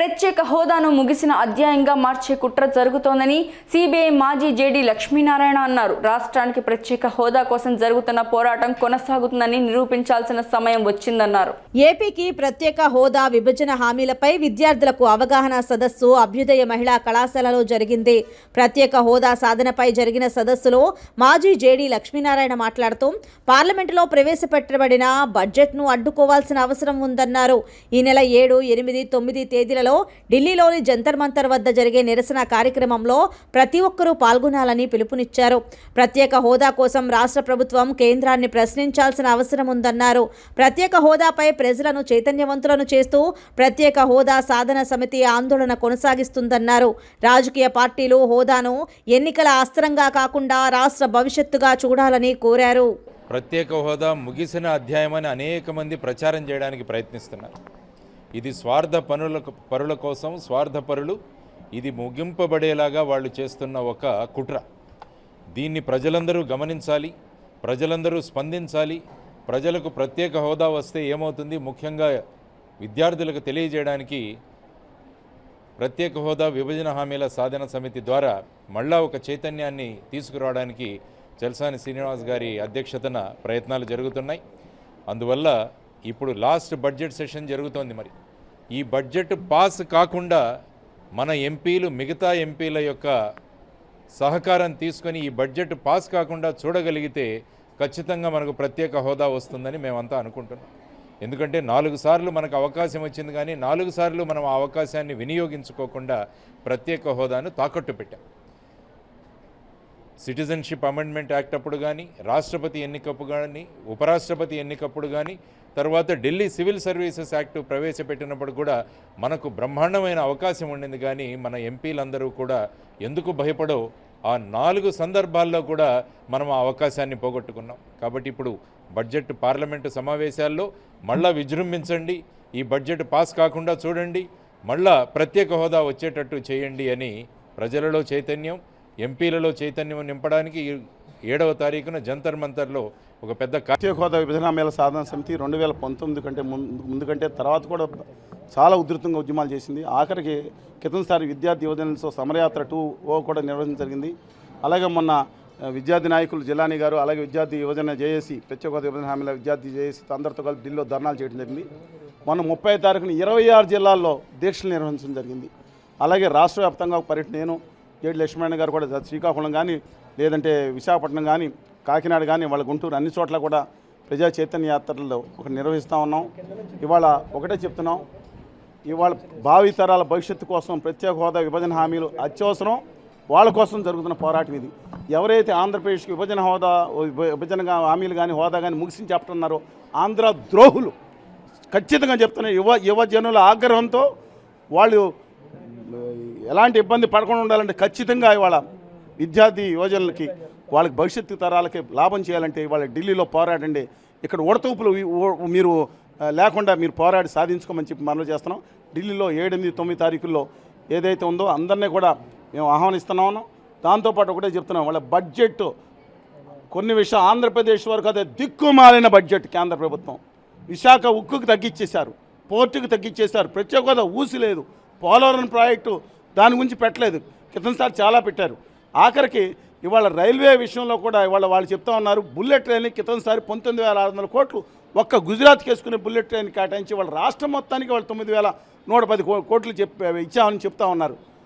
ప్రత్యేక హోదాను ముగిసిన అధ్యాయంగా మార్చే కుట్ర జరుగుతోందని సిబిఐ మాజీ జేడీ లక్ష్మీనారాయణ అన్నారు. రాష్ట్రానికి ప్రత్యేక హోదా కోసం జరుగుతున్న పోరాటం కొనసాగుతుందని నిరూపించాల్సిన సమయం వచ్చిందన్నారు. ఏపీకి ప్రత్యేక హోదా విభజన హామీలపై విద్యార్థులకు అవగాహన సదస్సు అభ్యుదయ మహిళా కళాశాలలో జరిగింది. ప్రత్యేక హోదా సాధనపై జరిగిన సదస్సులో మాజీ జేడీ లక్ష్మీనారాయణ మాట్లాడుతూ పార్లమెంటులో ప్రవేశపెట్టబడిన బడ్జెట్ను అడ్డుకోవాల్సిన అవసరం ఉందన్నారు. ఈ నెల ఏడు ఎనిమిది తొమ్మిది తేదీలలో ఢిల్లీలోని జంతర్ మంతర్ వద్ద జరిగే నిరసన కార్యక్రమంలో ప్రతి ఒక్కరూ పాల్గొనాలని పిలుపునిచ్చారు. ప్రత్యేక హోదా కోసం రాష్ట్ర ప్రభుత్వం కేంద్రాన్ని ప్రశ్నించాల్సిన అవసరం ఉందన్నారు. ప్రత్యేక హోదాపై ప్రజలను చైతన్యవంతులను చేస్తూ ప్రత్యేక హోదా సాధన సమితి ఆందోళన కొనసాగిస్తుందన్నారు. రాజకీయ పార్టీలు హోదాను ఎన్నికల అస్త్రంగా కాకుండా రాష్ట్ర భవిష్యత్తుగా చూడాలని కోరారు. ప్రత్యేక హోదా ముగిసిన అధ్యాయమని అనేక మంది ప్రచారం చేయడానికి ప్రయత్నిస్తున్నారు. ఇది స్వార్థ పనుల పరుల కోసం స్వార్థ పరులు ఇది ముగింపబడేలాగా వాళ్ళు చేస్తున్న ఒక కుట్ర. దీన్ని ప్రజలందరూ గమనించాలి ప్రజలందరూ స్పందించాలి. ప్రజలకు ప్రత్యేక హోదా వస్తే ఏమవుతుంది? ముఖ్యంగా విద్యార్థులకు తెలియజేయడానికి ప్రత్యేక హోదా విభజన హామీల సాధన సమితి ద్వారా మళ్ళా ఒక చైతన్యాన్ని తీసుకురావడానికి జల్సాని శ్రీనివాస్ గారి అధ్యక్షతన ప్రయత్నాలు జరుగుతున్నాయి. అందువల్ల ఇప్పుడు లాస్ట్ బడ్జెట్ సెషన్ జరుగుతోంది మరి. ఈ బడ్జెట్ పాస్ కాకుండా మన ఎంపీలు మిగతా ఎంపీల యొక్క సహకారం తీసుకొని ఈ బడ్జెట్ పాస్ కాకుండా చూడగలిగితే ఖచ్చితంగా మనకు ప్రత్యేక హోదా వస్తుందని మేమంతా అనుకుంటున్నాం. ఎందుకంటే నాలుగు సార్లు మనకు అవకాశం వచ్చింది కానీ నాలుగు సార్లు మనం ఆ అవకాశాన్ని వినియోగించుకోకుండా ప్రత్యేక హోదాను తాకట్టు పెట్టాం. సిటిజన్షిప్ అమెండ్మెంట్ యాక్ట్ అప్పుడు కానీ రాష్ట్రపతి ఎన్నికప్పుడు కానీ ఉపరాష్ట్రపతి ఎన్నికప్పుడు కానీ తర్వాత ఢిల్లీ సివిల్ సర్వీసెస్ యాక్ట్ ప్రవేశపెట్టినప్పుడు కూడా మనకు బ్రహ్మాండమైన అవకాశం ఉండింది కానీ మన ఎంపీలందరూ కూడా ఎందుకు భయపడో ఆ నాలుగు సందర్భాల్లో కూడా మనం ఆ అవకాశాన్ని పోగొట్టుకున్నాం. కాబట్టి ఇప్పుడు బడ్జెట్ పార్లమెంటు సమావేశాల్లో మళ్ళా విజృంభించండి. ఈ బడ్జెట్ పాస్ కాకుండా చూడండి. మళ్ళా ప్రత్యేక హోదా వచ్చేటట్టు చేయండి అని ప్రజలలో చైతన్యం ఎంపీలలో చైతన్యం నింపడానికి ఏడవ తారీఖున జంతర్ మంతర్లో ఒక పెద్ద కా- ప్రత్యేక హోదా విభజన మేళ సాధన సమితి రెండు వేల పంతొమ్మిది కంటే ముందు ముందుకంటే తర్వాత కూడా చాలా ఉధృతంగా ఉద్యమాలు చేసింది. ఆఖరికి క్రితంసారి విద్యార్థి యువజనలతో సమరయాత్ర టూ ఓ కూడా నిర్వహించడం జరిగింది. అలాగే మొన్న విద్యార్థి నాయకులు జిల్లాని గారు అలాగే విద్యార్థి యువజన జేఏసీ ప్రత్యేక హోదా విభజన హామీల విద్యార్థి జేఏసీ అందరితో కలిసి ఢిల్లీలో ధర్నాలు చేయడం జరిగింది. మొన్న ముప్పై తారీఖున ఇరవై ఆరు జిల్లాల్లో దీక్షలు నిర్వహించడం జరిగింది. అలాగే రాష్ట్ర వ్యాప్తంగా ఒక పర్యటన నేను జేడి లక్ష్మణ గారు కూడా శ్రీకాకుళం కానీ లేదంటే విశాఖపట్నం కానీ కాకినాడ కానీ వాళ్ళ గుంటూరు అన్ని చోట్ల కూడా ప్రజా చైతన్య యాత్రలు ఒక నిర్వహిస్తూ ఉన్నాం. ఇవాళ ఒకటే చెప్తున్నాం. ఇవాళ భావితరాల భవిష్యత్తు కోసం ప్రత్యేక హోదా విభజన హామీలు అత్యవసరం. వాళ్ళ కోసం జరుగుతున్న పోరాటం ఇది. ఎవరైతే ఆంధ్రప్రదేశ్కి విభజన హోదా విభజన హామీలు కానీ హోదా కానీ ముగిసి చెప్తున్నారో ఆంధ్ర ద్రోహులు. ఖచ్చితంగా చెప్తున్నారు యువ యువజనుల ఆగ్రహంతో వాళ్ళు ఎలాంటి ఇబ్బంది పడకుండా ఉండాలంటే ఖచ్చితంగా ఇవాళ విద్యార్థి యువజనులకి వాళ్ళకి భవిష్యత్తు తరాలకి లాభం చేయాలంటే ఇవాళ ఢిల్లీలో పోరాడండి. ఇక్కడ ఉడతూపులు మీరు లేకుండా మీరు పోరాడి సాధించుకోమని చెప్పి మనవి చేస్తున్నాం. ఢిల్లీలో ఏడెనిమిది తొమ్మిది తారీఖుల్లో ఏదైతే ఉందో అందరినీ కూడా మేము ఆహ్వానిస్తున్నామో దాంతోపాటు ఒకటే చెప్తున్నాం వాళ్ళ బడ్జెట్ కొన్ని విషయాలు ఆంధ్రప్రదేశ్ వరకు అదే దిక్కుమాలిన బడ్జెట్ కేంద్ర ప్రభుత్వం. విశాఖ ఉక్కుకు తగ్గించేశారు పోర్టుకు తగ్గించేశారు ప్రత్యేక హోదా ఊసి లేదు. పోలవరం ప్రాజెక్టు దాని గురించి పెట్టలేదు. క్రితంసారి చాలా పెట్టారు. ఆఖరికి ఇవాళ రైల్వే విషయంలో కూడా ఇవాళ వాళ్ళు చెప్తా ఉన్నారు బుల్లెట్ ట్రైన్ క్రితంసారి పంతొమ్మిది వేల ఆరు వందల కోట్లు ఒక్క గుజరాత్కి వేసుకునే బుల్లెట్ ట్రైన్ కేటాయించి వాళ్ళ రాష్ట్రం మొత్తానికి వాళ్ళు తొమ్మిది వేల నూట పది కో- కోట్లు చెప్ ఇచ్చామని చెప్తా ఉన్నారు.